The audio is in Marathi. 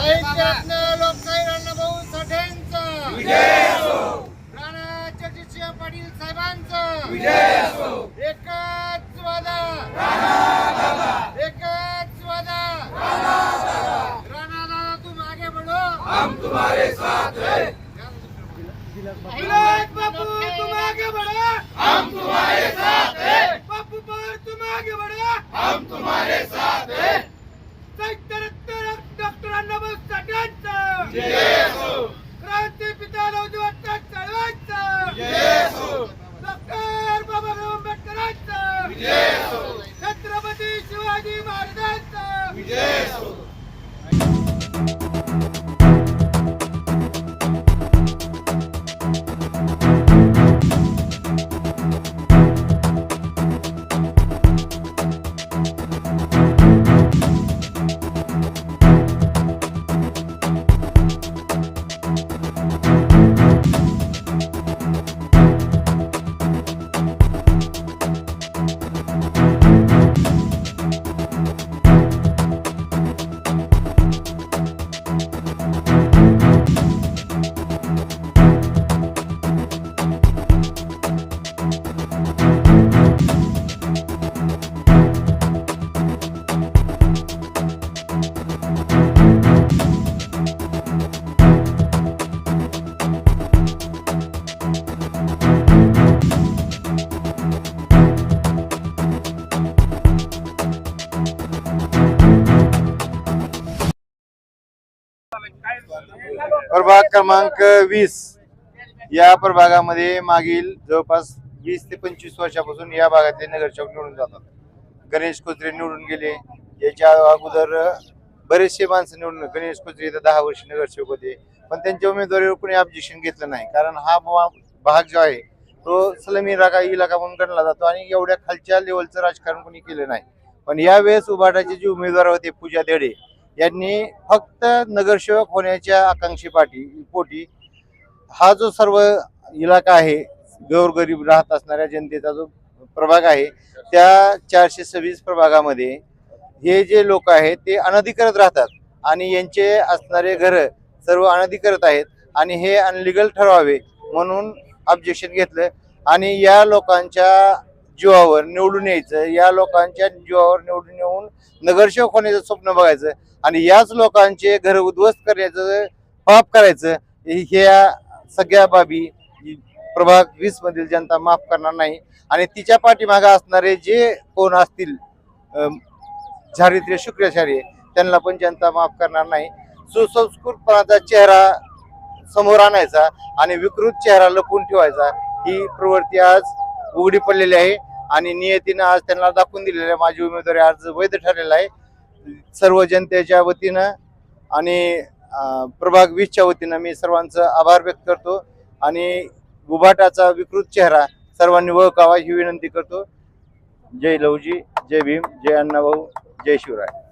लोकशाही अण्णाभाऊ साठेंचा राणा जगदीशसिंह पाटील साहेबांचा. एकच वादा एकच वादा. राणा दादा हम तुम्हारे साथ हैं. बापू तुम आगे बढ़ो. प्रभाग क्रमांक वीस. या प्रभागामध्ये मागील जवळपास वीस ते पंचवीस वर्षापासून या भागातले नगरसेवक निवडून जातात. गणेश कोचरे निवडून गेले. याच्या अगोदर बरेचसे माणसं निवडून गणेश कोचरे इथं दहा वर्ष नगरसेवक होते. पण त्यांच्या उमेदवारीवर कोणी ऑब्जेक्शन घेतलं नाही. कारण हा भाग जो आहे तो सलमी इलाका इलाका म्हणून गणला जातो आणि एवढ्या खालच्या लेवलचं राजकारण कोणी केलं नाही. पण यावेळेस उभाटाचे जे उमेदवार होते पूजा देडे यांनी फक्त नगरसेवक होण्याच्या आकांक्षेपाठी पोटी हा जो सर्व इलाका आहे गोरगरीब राहत असणाऱ्या जनतेचा जो प्रभाग आहे त्या चारशे सव्वीस प्रभागामध्ये हे जे लोक आहेत ते अनधिकृत राहतात. आणि यांचे असणारे घर सर्व अनधिकृत आहेत आणि हे अनलिगल ठरवावे म्हणून ऑब्जेक्शन घेतलं. आणि या लोकांच्या जीवावर निवडून यायचं या लोकांच्या जीवावर निवडून येऊन नगरसेवक होण्याचं स्वप्न बघायचं. आणि याच लोकांचे घर उद्ध्वस्त करण्याचं पाप करायचं ह्या सगळ्या बाबी प्रभाग वीस मधील जनता माफ करणार नाही. आणि तिच्या पाठीमागे असणारे जे कोण असतील झारित्र्य चारित्र्य शुक्राचार्य त्यांना पण जनता माफ करणार नाही. सुसंस्कृतपणाचा चेहरा समोर आणायचा आणि विकृत चेहरा लपवून ठेवायचा ही प्रवृत्ती आज उघडी पडलेली आहे. आणि नियतीनं आज त्यांना दाखवून दिलेलं आहे. माझी उमेदवारी अर्ज वैध ठरलेला आहे. सर्व जनतेच्या वतीनं आणि प्रभाग वीसच्या वतीनं मी सर्वांचं आभार व्यक्त करतो आणि गुबाटाचा विकृत चेहरा सर्वांनी ओळखावा ही विनंती करतो. जय लवजी जय भीम जय अण्णाभाऊ जय शिवराय.